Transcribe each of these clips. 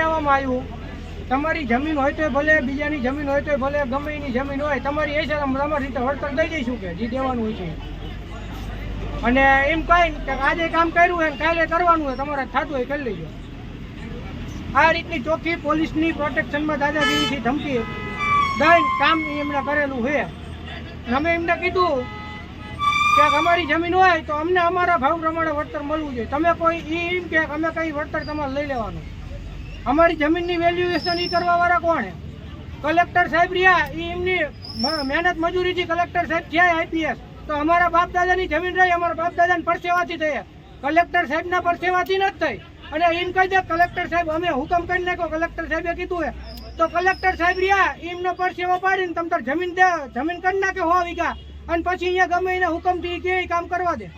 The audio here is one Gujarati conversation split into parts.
કહેવામાં આવ્યું. તમારી જમીન હોય તો ભલે, બીજાની જમીન હોય તો ભલે, ગમે એની જમીન હોય, તમારી એ છે તમારી રીતે વળતર દઈ દઈશું કે, જે દેવાનું હોય છે. અને એમ કહી કે આજે કામ કર્યું હોય કાલે કરવાનું હોય, તમારે થતું હોય કરી લેજો. આ રીતની ચોખ્ખી પોલીસની પ્રોટેક્શનમાં દાદાગીરીથી ધમકી દઈને કામ એમણે કરેલું છે. અમે એમને કીધું કે અમારી જમીન હોય તો અમને અમારા ભાવ પ્રમાણે વળતર મળવું જોઈએ. તમે કોઈ એમ કે અમે કંઈ વળતર તમારે લઈ લેવાનું. અમારી જમીનની વેલ્યુએશન એ કરવા વાળા કોણ કલેક્ટર સાહેબ રહ્યા એ એમની મહેનત મજૂરીથી કલેક્ટર સાહેબ થયા આઈપીએસ. તો અમારા બાપ દાદાની જમીન રહી, અમારા બાપ દાદાની પરસેવાથી થઈ કલેક્ટર સાહેબના પરસેવાથી નથી થઈ. અને એમ કહી દે કલેક્ટર સાહેબ, અમે હુકમ કરી નાખો કલેક્ટર સાહેબે કીધું હે તો કલેક્ટર સાહેબ રહ્યા એમનો પરસેવો પાડીને, તમ તાર જમીન દે, જમીન કરી નાખે હો, વીઘા. અને પછી અહીંયા ગમે એને હુકમથી કે કામ કરવા દે.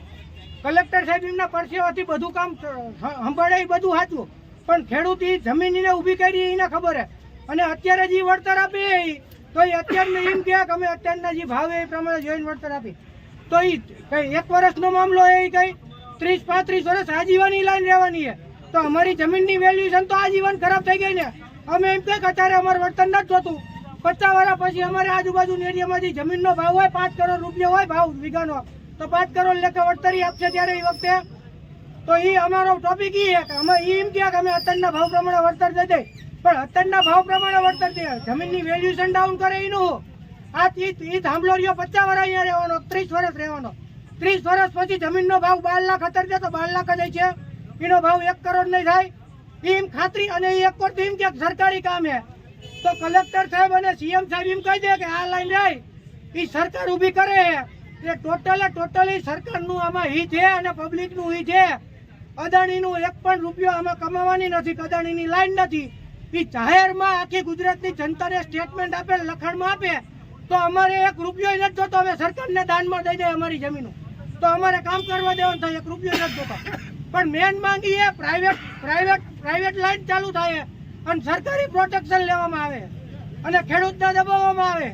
કલેક્ટર સાહેબ એમના પરસેવાથી બધું કામ સંભાળે એ બધું સાચું. પણ ખેડૂત એ જમીન એને ઊભી કરી એને ખબર હે. અને અત્યારે જે વળતર આપે તો એ અત્યારને એમ કહે કે અમે અત્યારના જે ભાવે એ પ્રમાણે જોઈને વળતર આપી. તો એ કઈ એક વર્ષનો મામલો એ કઈ? ત્રીસ, પાંત્રીસ વર્ષ આજીવનની લાઈન રહેવાની છે તો અમારી જમીનની વેલ્યુએશન તો આજીવન ખરાબ થઈ ગઈ ને. અમે એમ કહે કે અત્યારે અમારે વળતર નથી જોતું. પચાસ વર્ષ પછી અમારે આજુબાજુની એરિયામાં જે જમીનનો ભાવ હોય, પાંચ કરોડ રૂપિયા હોય ભાવ વીઘાનો. તો પાંચ કરોડ લેખે વળતરી આપશે ત્યારે એ વખતે? તો એ અમારો ટોપિક એ અમે એ એમ કહે કે અમે અત્યારના ભાવ પ્રમાણે વળતર દે પણ અત્યારના ભાવ પ્રમાણે વળતર દે જમીનની વેલ્યુએશન ડાઉન કરે એનું આ ઈ એ થાંભલો રહ્યો પચાસ વર્ષ અહીંયા રહેવાનો, ત્રીસ વર્ષ રહેવાનો. ત્રીસ વર્ષ પછી જમીનનો ભાવ બાર લાખ અત્યારે દે તો બાર લાખ જ છે. એનો ભાવ એક કરોડ નહીં થાય. એમ ખાતરી અને એ એક કરોડ એમ કે સરકારી કામ છે. તો કલેક્ટર સાહેબ અને સીએમ સાહેબ એમ કહી દે કે આ લાઈન રહી એ સરકાર ઊભી કરે. એટલે એ ટોટલે ટોટલી સરકારનું આમાં હિત છે અને પબ્લિકનું હિત છે. અદાણીનું એક પણ રૂપિયો આમાં કમાવાની નથી, અદાણીની લાઈન નથી. એ જાહેરમાં આખી ગુજરાતની જનતાને સ્ટેટમેન્ટ આપે, લખાણમાં આપે, તો અમારે એક રૂપિયો નથી જોતો. અમે સરકારને દાનમાં દઈ દે અમારી જમીનો. તો અમારે કામ કરવા દેવાનું થાય, એક રૂપિયો નથી જોતો. પણ મેન માંગી એ પ્રાઇવેટ પ્રાઇવેટ પ્રાઇવેટ લાઈન ચાલુ થાય. અને સરકારી પ્રોટેક્શન લેવામાં આવે. અને ખેડૂતને દબાવવામાં આવે.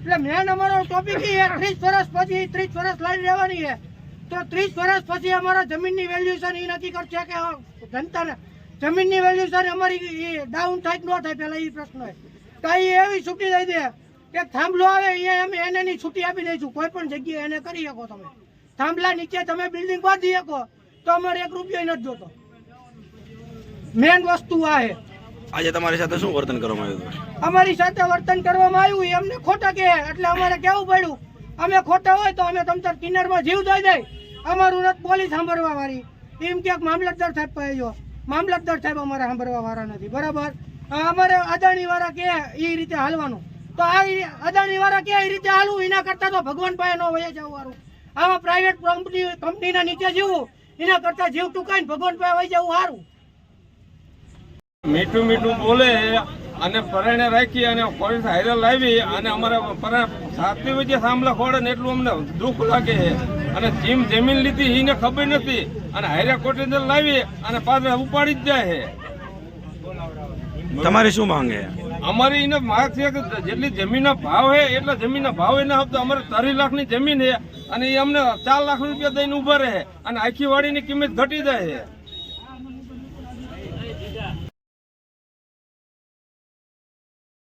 એટલે મેન અમારો ટોપિક એ, ત્રીસ વર્ષ પછી ત્રીસ વર્ષ લાઈન રહેવાની છે. તો ત્રીસ વર્ષ પછી અમારા જમીનની વેલ્યુશન એ નક્કી કરશે કે જનતાને જમીનની વેલ્યુશન અમારી ડાઉન થાય કે ન થાય પહેલાં એ પ્રશ્ન તો એ એવી છૂટી દઈ દે કે થાંભલો આવે અહીંયા અમે એને ની છૂટી આપી દઈશું. કોઈ પણ જગ્યાએ એને કરી શકો તમે. થાંભલા નીચે તમે બિલ્ડિંગ બાંધી શકો તો અમારે એક રૂપિયો નથી જોતો. મેન વસ્તુ આ છે. આજે તમારી સાથે શું વર્તન કરવામાં આવ્યું અમારી સાથે વર્તન કરવામાં આવ્યું એ અમને ખોટા કહે. એટલે અમારે કેવું પડ્યું અમે ખોટા હોય તો અમે તમતાર કિનારમાં જીવ દઈ દઈ. અમારું નથી, પોલીસ સાંભળવા વાળી એમ કે મામલતદાર સાહેબ પાસે જો. મામલતદાર સાહેબ અમારે સાંભળવા વાળા નથી, બરાબર? અમારે અદાણી વાળા કે એ રીતે હાલવાનું? તો આ અદાણી વાળા કે એ રીતે હાલવું, એના કરતા તો ભગવાન પાસે ન વહી જવું વાળું આમાં પ્રાઇવેટ કંપની કંપનીના નીચે જીવવું એના કરતા જીવ ટૂંકાઈને ભગવાન પાસે વહી જવું સારું. મીઠું મીઠું બોલે અને પરણે રાખી અને પોલીસ હાઈરે લાવી અને અમારે પરણે સાતમી વચ્ચે સાંભળા ખોડે ને એટલું અમને દુઃખ લાગે છે. અને જીમ જમીન લીધી એને ખબર નથી. અને હાઈરે કોર્ટ અંદર લાવી અને પાછળ ઉપાડી જ જાય છે તમારી શું માંગે? અમારી એને માગ છે કે જેટલી જમીનના ભાવ હે એટલા જમીનના ભાવ એને આપતો અમારે ત્રીસ લાખની જમીન છે અને એ અમને ચાર લાખ રૂપિયા દઈને ઊભા રહે. અને આખી વાડીની કિંમત ઘટી જાય છે